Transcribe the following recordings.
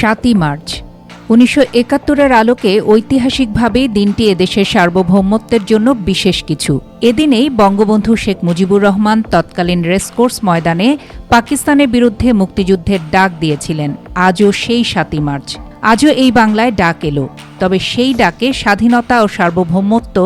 সাতই মার্চ। উনিশশো একাত্তরের আলোকে ঐতিহাসিকভাবে দিনটি এদেশের সার্বভৌমত্বের জন্য বিশেষ কিছু। এদিনেই বঙ্গবন্ধু শেখ মুজিবুর রহমান তৎকালীন রেসকোর্স ময়দানে পাকিস্তানের বিরুদ্ধে মুক্তিযুদ্ধের ডাক দিয়েছিলেন। আজও সেই সাতই মার্চ। আজও এই বাংলায় ডাক এলো। তবে সেই ডাকে স্বাধীনতা ও সার্বভৌমত্ব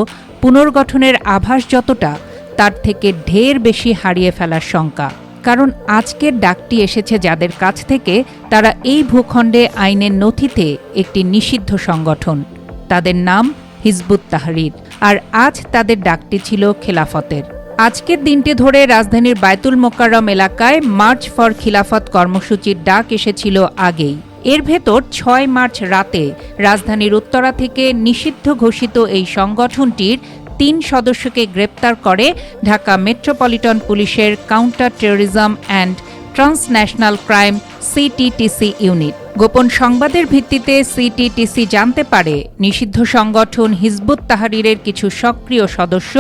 পুনর্গঠনের আভাস যতটা, তার থেকে ঢের বেশি হারিয়ে ফেলার শঙ্কা। কারণ আজকের ডাকটি এসেছে যাদের কাছ থেকে তারা এই ভূখণ্ডে আইনের নথিতে একটি নিষিদ্ধ সংগঠন। তাদের নাম হিজবুত তাহরির। আর আজ তাদের ডাকটি ছিল খেলাফতের। আজকের দিনটি ধরে রাজধানীর বায়তুল মোকাররম এলাকায় মার্চ ফর খিলাফত কর্মসূচির ডাক এসেছিল আগেই। এর ভেতর ছয় মার্চ রাতে রাজধানীর উত্তরা থেকে নিষিদ্ধ ঘোষিত এই সংগঠনটির তিন সদস্যকে গ্রেপ্তার করে ঢাকা মেট্রোপলিটন পুলিশের counter terrorism and transnational crime CTTC unit. গোপন সংবাদের ভিত্তিতে সিটিটিসি জানতে পারে, নিষিদ্ধ সংগঠন হিজবুত তাহারিরের কিছু সক্রিয় সদস্য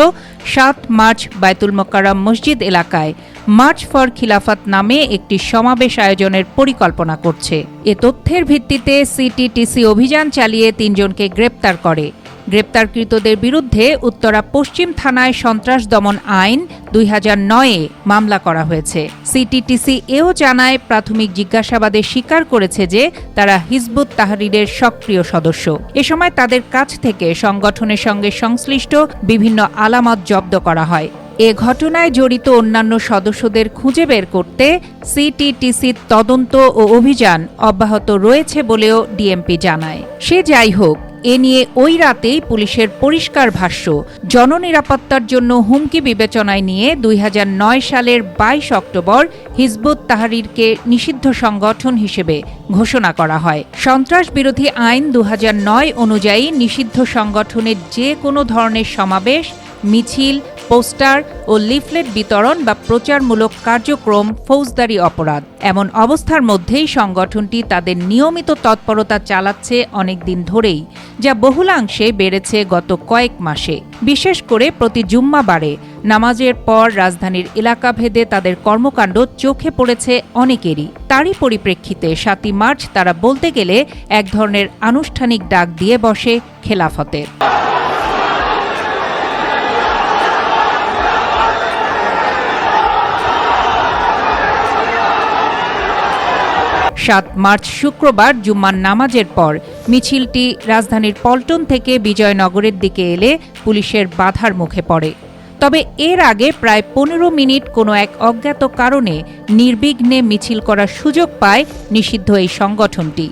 সাত মার্চ বায়তুল মোকাররম মসজিদ এলাকায় মার্চ ফর খিলাফত নামে একটি সমাবেশ আয়োজনের পরিকল্পনা করছে। এ তথ্যের ভিত্তিতে সিটিটিসি অভিযান চালিয়ে তিনজনকে গ্রেপ্তার করে। গ্রেপ্তারকৃতদের বিরুদ্ধে উত্তরা পশ্চিম থানায় সন্ত্রাস দমন আইন দুই হাজার নয়ে মামলা করা হয়েছে। সিটিটিসি এও জানায়, প্রাথমিক জিজ্ঞাসাবাদে স্বীকার করেছে যে তারা হিজবুত তাহরিরের সক্রিয় সদস্য। এ সময় তাদের কাছ থেকে সংগঠনের সঙ্গে সংশ্লিষ্ট বিভিন্ন আলামত জব্দ করা হয়। এ ঘটনায় জড়িত অন্যান্য সদস্যদের খুঁজে বের করতে সিটিটিসির তদন্ত ও অভিযান অব্যাহত রয়েছে বলেও ডিএমপি জানায়। সে যাই হোক এ নিয়ে ওই রাতেই পুলিশের পরিষ্কার ভাষ্য, জননিরাপত্তার জন্য হুমকি বিবেচনায় নিয়ে দুই হাজার নয় সালের বাইশ অক্টোবর হিজবুত তাহারিরকে নিষিদ্ধ সংগঠন হিসেবে ঘোষণা করা হয়। সন্ত্রাস বিরোধী আইন দু হাজার নয় অনুযায়ী নিষিদ্ধ সংগঠনের যে কোনো ধরনের সমাবেশ, মিছিল পোস্টার ও লিফলেট বিতরণ বা প্রচারমূলক কার্যক্রম ফৌজদারি অপরাধ। এমন অবস্থার মধ্যেই সংগঠনটি তাদের নিয়মিত তৎপরতা চালাচ্ছে অনেক দিন ধরেই, যা বহুলাংশে বেড়েছে গত কয়েক মাসে। বিশেষ করে প্রতি জুম্মাবারে নামাজের পর রাজধানীর এলাকাভেদে তাদের কর্মকাণ্ড চোখে পড়েছে অনেকেরই। তারই পরিপ্রেক্ষিতে সাতই মার্চ তারা বলতে গেলে এক ধরনের আনুষ্ঠানিক ডাক দিয়ে বসে খেলাফতের। সাত মার্চ শুক্রবার জুম্মার নামাজের পর মিছিলটি রাজধানীর পল্টন থেকে বিজয়নগরের দিকে এলে পুলিশের বাধার মুখে পড়ে। তবে এর আগে প্রায় পনেরো মিনিট কোনো এক অজ্ঞাত কারণে নির্বিঘ্নে মিছিল করার সুযোগ পায় নিষিদ্ধ এই সংগঠনটি।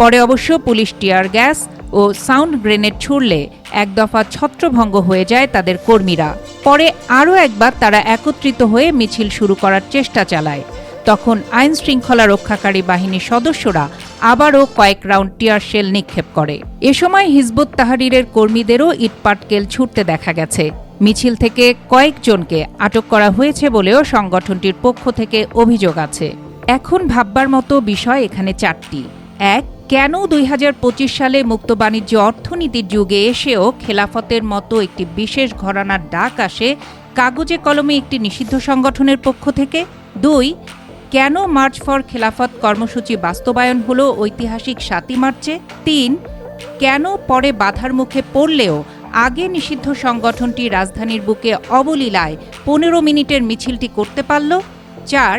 পরে অবশ্য পুলিশ টিয়ার গ্যাস ও সাউন্ড গ্রেনেড ছুড়লে এক দফা ছত্রভঙ্গ হয়ে যায় তাদের কর্মীরা। পরে আরও একবার তারা একত্রিত হয়ে মিছিল শুরু করার চেষ্টা চালায়। তখন আইন শৃঙ্খলা রক্ষাকারী বাহিনীর সদস্যরা আবারও কয়েক রাউন্ড টিয়ার শেল নিক্ষেপ করে। এ সময় হিজবুত তাহারিরের কর্মীদেরও ইটপাটকেল ছুটতে দেখা গেছে। মিছিল থেকে কয়েকজনকে আটক করা হয়েছে বলেও সংগঠনটির পক্ষ থেকে অভিযোগ আছে। এখন ভাববার মতো বিষয় এখানে চারটি। এক কেন দুই হাজার পঁচিশ সালে মুক্ত বাণিজ্য অর্থনীতির যুগে এসেও খেলাফতের মতো একটি বিশেষ ঘরানার ডাক আসে কাগজে কলমে একটি নিষিদ্ধ সংগঠনের পক্ষ থেকে? দুই, কেন মার্চ ফর খেলাফত কর্মসূচি বাস্তবায়ন হলো ঐতিহাসিক সাতই মার্চে? তিন, কেন পরে বাধার মুখে পড়লেও আগে নিষিদ্ধ সংগঠনটি রাজধানীর বুকে অবলীলায় পনেরো মিনিটের মিছিলটি করতে পারল? চার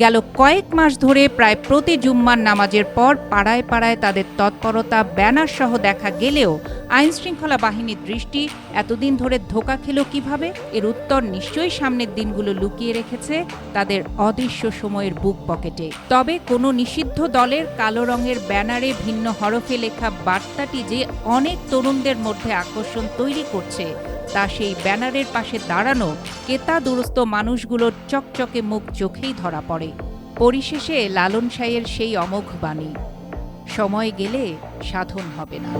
গেল কয়েক মাস ধরে প্রায় প্রতি জুম্মার নামাজের পর পাড়ায় পাড়ায় তাদের তৎপরতা, ব্যানার সহ দেখা গেলেও আইন শৃঙ্খলা বাহিনীর দৃষ্টি এতদিন ধরে ধোকা খেল কীভাবে? এর উত্তর নিশ্চয়ই সামনের দিনগুলো লুকিয়ে রেখেছে তাদের অদৃশ্য সময়ের বুক পকেটে। তবে কোনো নিষিদ্ধ দলের কালো রঙের ব্যানারে ভিন্ন হরফে লেখা বার্তাটি যে অনেক তরুণদের মধ্যে আকর্ষণ তৈরি করছে তা সেই ব্যানারের পাশে দাঁড়ানো কেতা দুরস্ত মানুষগুলোর চকচকে মুখ চোখেই ধরা পড়ে। পরিশেষে লালন সাইয়ের সেই অমোঘ বাণী, সময় গেলে সাধন হবে না।